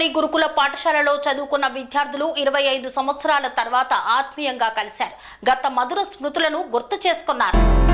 నల్గొండ గురుకుల పాఠశాలలో చదువుకున్న విద్యార్థులు ఇరవై ఐదు సంవత్సరాల తర్వాత ఆత్మీయంగా కలిశారు. గత మధుర స్మృతులను గుర్తు చేసుకున్నారు.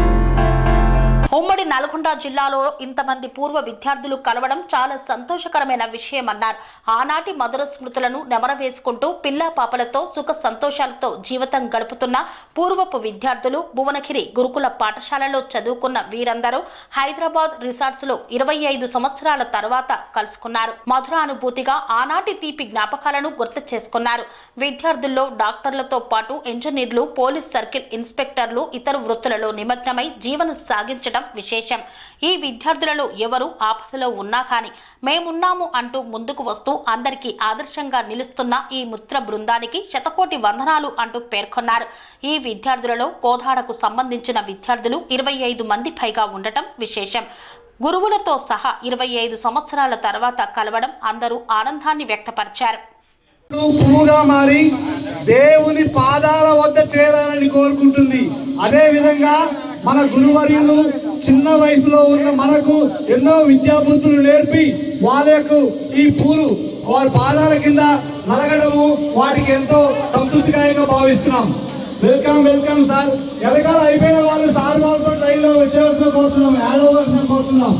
ఉమ్మడి నల్గొండ జిల్లాలో ఇంతమంది పూర్వ విద్యార్థులు కలవడం చాలా సంతోషకరమైన విషయమన్నారు. ఆనాటి మధుర స్మృతులను నెమరవేసుకుంటూ పిల్లా పాపలతో సుఖ సంతోషాలతో జీవితం గడుపుతున్న పూర్వపు విద్యార్థులు భువనగిరి గురుకుల పాఠశాలలో చదువుకున్న వీరందరూ హైదరాబాద్ రిసార్ట్స్లో ఇరవై ఐదు సంవత్సరాల తర్వాత కలుసుకున్నారు. మధురానుభూతిగా ఆనాటి తీపి జ్ఞాపకాలను గుర్తు చేసుకున్నారు. విద్యార్థుల్లో డాక్టర్లతో పాటు ఇంజనీర్లు పోలీస్ సర్కిల్ ఇన్స్పెక్టర్లు ఇతర వృత్తులలో నిమగ్నమై జీవనం సాగించడం విశేషం. ఈ విద్యార్థులలో ఎవరు ఆపదలో ఉన్నా కానీ మేమున్నాము అంటూ ముందుకు వస్తూ అందరికీ ఆదర్శంగా నిలుస్తున్న ఈ మిత్ర బృందానికి శతకోటి వందనాలు అంటూ పేర్కొన్నారు. ఈ విద్యార్థులలో కోదాడకు సంబంధించిన విద్యార్థులు ఇరవై ఐదు మంది పైగా ఉండటం విశేషం. గురువులతో సహా ఇరవై ఐదు సంవత్సరాల తర్వాత కలవడం అందరూ ఆనందాన్ని వ్యక్తపరిచారు. పువ్వుగా మారి దేవుని పాదాల వద్ద చేరాలని కోరుకుంటుంది. అదే విధంగా మన గురువర్యులు చిన్న వయసులో ఉన్న మనకు ఎన్నో విద్యాబుద్ధులు నేర్పి వాళ్ళకు యొక్క ఈ పూలు వారి పాదాల కింద నలగడము వారికి ఎంతో సంతృప్తికరంగా భావిస్తున్నాం. Welcome welcome sir. ఎదగాలు అయిపోయిన వాళ్ళు సార్ వాళ్ళతో ట్రైన్లో వచ్చేవలసిన కోరుతున్నాం యాడ్ అవ్వాల్సిన కోరుతున్నాం.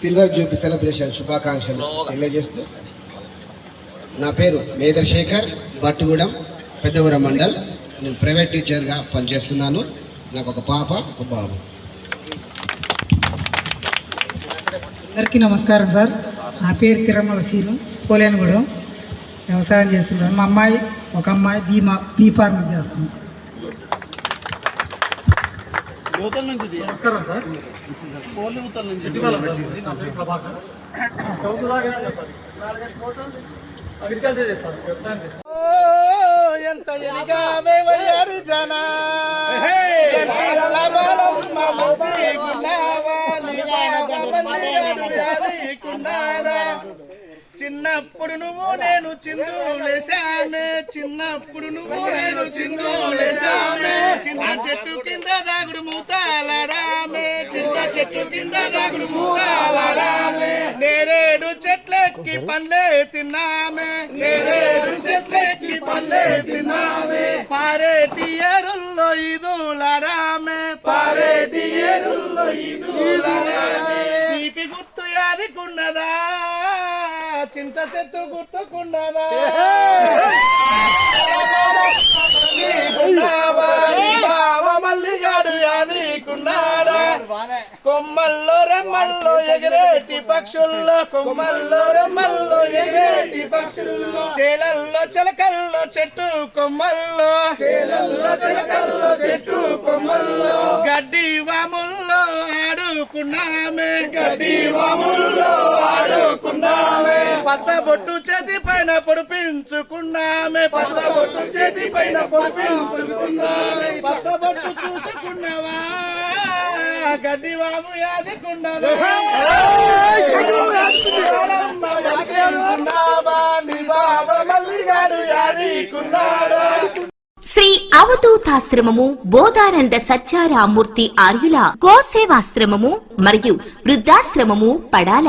సిల్వర్ జూబీ సెలబ్రేషన్ శుభాకాంక్షలు తెలియజేస్తూ. నా పేరు మేదర్ శేఖర్ బట్టుగూడెం పెద్దగూడెం మండల్. నేను ప్రైవేట్ టీచర్గా పనిచేస్తున్నాను. నాకు ఒక పాప ఒక బాబు. అందరికీ నమస్కారం సార్. నా పేరు తిరుమల సీను పోలేనుగూడెం. వ్యవసాయం చేస్తున్నాను మా అమ్మాయి ఒక అమ్మాయి బీమా బీ నమస్కారం సార్ ఉత్తర నుంచి చెట్టిపాలెం సార్. ఇది నా పేరు ప్రభాకర్. సౌత్ దాకా అగ్రికల్చర్ చేస్తాను వ్యవసాయం చేస్తాను. ఎంత చిన్నప్పుడు నువ్వు నేను చిందులేసామే చిన్నప్పుడు నువ్వు నేను చిందులేసామే చింత చెట్టు కింద దాగుడు మూతాలాడామే. చింత చెట్టు కింద దాగుడు మూతాలాడామే. నేరేడు చెట్లెక్కి పండ్లే తిన్నామే. నేరేడు చెట్లెక్కి పల్లె తిన్నా చింత చెట్టు యాదికున్నాడా కొమ్మల్లో రెమ్మల్లో ఎగిరేటి పక్షుల్లో కొమ్మల్లో రెమ్మల్లో ఎగిరేటి పక్షుల్లో చేలల్లో చిలకల్లో చెట్టు కొమ్మల్లో చేలల్లో చిలకల్లో చెట్టు కొమ్మల్లో. గడ్డి వాముల్లో ఆడుకున్నామే. గడ్డి వాముల్లో ఆడుకున్నామే. పచ్చబొట్టు చేతి పైన పొడిపించుకున్నామే. పచ్చబొట్టు చేతి పైన పొడిపించుకున్నామే. పచ్చబొట్టు చూసుకున్నావా? గడ్డి వాము యాదికున్నాడా శ్రీ అవధూతాశ్రమము బోధానంద సత్యారామూర్తి ఆర్యుల గోసేవాశ్రమము మరియు వృద్ధాశ్రమము పడాల.